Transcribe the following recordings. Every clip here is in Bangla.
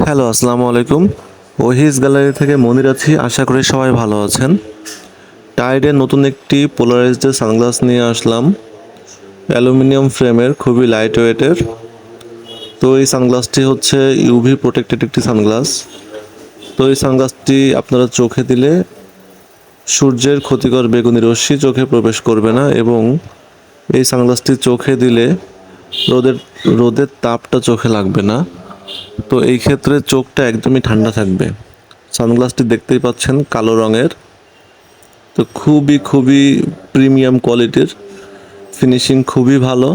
হ্যালো, আসসালামু আলাইকুম। ওহিস গ্যালারি থেকে মনির আছি। আশা করি সবাই ভালো আছেন। টাইডের নতুন একটি পোলারাইজড সানগ্লাস নিয়ে আসলাম। অ্যালুমিনিয়াম ফ্রেমের, খুবই লাইট ওয়েটের তো এই সানগ্লাসটি হচ্ছে ইউভি প্রোটেক্টেড একটি সানগ্লাস। তো এই সানগ্লাসটি আপনারা চোখে দিলে সূর্যের ক্ষতিকর বেগুনি রশ্মি চোখে প্রবেশ করবে না এবং এই সানগ্লাসটি চোখে দিলে রোদের রোদের তাপটা চোখে লাগবে না। তো এই ক্ষেত্রে চোখটা একদমই ঠান্ডা থাকবে। সানগ্লাসটি দেখতেই পাচ্ছেন, কালো রঙের। তো খুবই খুবই প্রিমিয়াম কোয়ালিটির। ফিনিশিং খুবই ভালো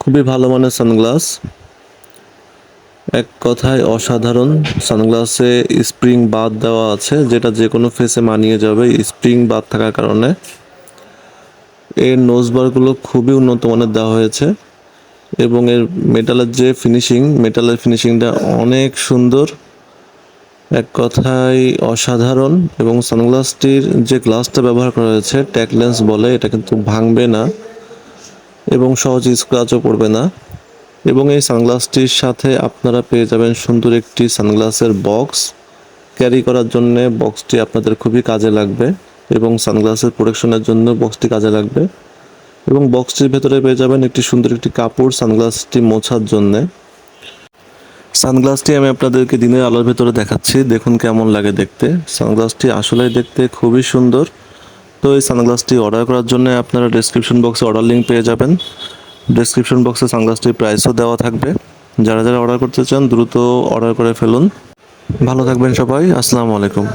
খুবই ভালো মানের সানগ্লাস। এক কথায় অসাধারণ সানগ্লাসে স্প্রিং বাদ দেওয়া আছে, যেটা যে কোনো ফেসে মানিয়ে যাবে স্প্রিং বাদ থাকার কারণে। এর নোজবারগুলো খুবই উন্নত মানের দেওয়া হয়েছে। এবং এর মেটালের যে ফিনিশিং মেটালের ফিনিশিংটা অনেক সুন্দর। এক কথায় অসাধারণ এবং সানগ্লাসটির যে গ্লাসটা ব্যবহার করা হয়েছে ট্যাক লেন্স বলে, এটা কিন্তু ভাঙবে না এবং সহজে স্ক্র্যাচও পড়বে না। এবং এই সানগ্লাসটির সাথে আপনারা পেয়ে যাবেন সুন্দর একটি সানগ্লাসের বক্স ক্যারি করার জন্য বক্সটি আপনাদের খুবই কাজে লাগবে এবং সানগ্লাসের প্রোটেকশনের জন্য বক্সটি কাজে লাগবে। এবং বক্সটির ভেতরে পেয়ে যাবেন একটি সুন্দর একটি কাপড়, সানগ্লাসটি মোছার জন্য। সানগ্লাসটি আমি আপনাদেরকে দিনের আলোর ভেতরে দেখাচ্ছি। দেখুন কেমন লাগে দেখতে। সানগ্লাসটি আসলেই দেখতে খুবই সুন্দর। তো এই সানগ্লাসটি অর্ডার করার জন্য আপনারা ডেসক্রিপশন বক্সে অর্ডার লিঙ্ক পেয়ে যাবেন। ডেসক্রিপশন বক্সে সানগ্লাসটির প্রাইসও দেওয়া থাকবে। যারা যারা অর্ডার করতে চান, দ্রুত অর্ডার করে ফেলুন। ভালো থাকবেন সবাই। আসসালামু আলাইকুম।